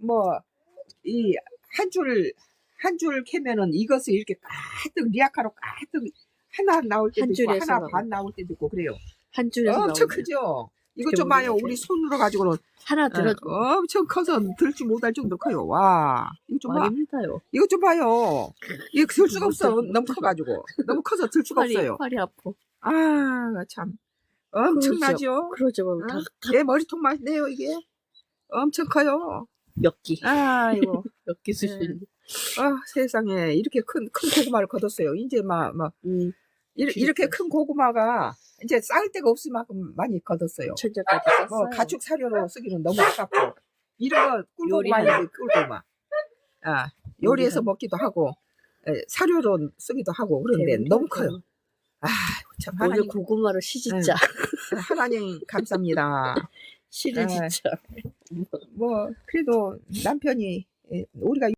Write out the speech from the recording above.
뭐이 한 줄 한 줄 캐면은 이것을 이렇게 가득 리아카로 가득 하나 나올 때도 한 있고 줄에서 하나 나오고. 반 나올 때도 있고 그래요. 한 줄에서 엄청 크죠. 이거 좀 봐요. 우리 손으로 가지고는 하나 들어 어, 엄청 커서 들지 못할 정도로 커요. 와, 이거 좀 봐. 와 힘들어요. 이거 좀 봐요. 이거 들 수가 없어. 못 너무 커가지고. 너무 커서 들 수가 팔이 없어요. 팔이 아파. 아, 참. 엄청나죠? 그러죠. 뭐 어? 다 내 머리통만 네요, 이게. 엄청 커요. 몇 기, 아이고. 몇기 수준. 아, 세상에. 이렇게 큰, 큰 고구마를 거뒀어요. 이제 막, 막, 음, 이 렇게, 이렇게 큰 고구마가 이제 쌓을 데가 없을 만큼 많이 거뒀어요. 천장까지. 뭐, 가축 사료로 쓰기는 너무 아깝고. 이런 거 꿀고구마, 요리하는 꿀고구마. 아, 요리해서. 먹기도 하고, 에, 사료로 쓰기도 하고, 그런데 너무 커요. 아, 참, 오늘 하나님, 고구마로 시집자. 하나님 감사합니다. 시를 네. 진짜. 뭐, 그래도 남편이, 에, 우리가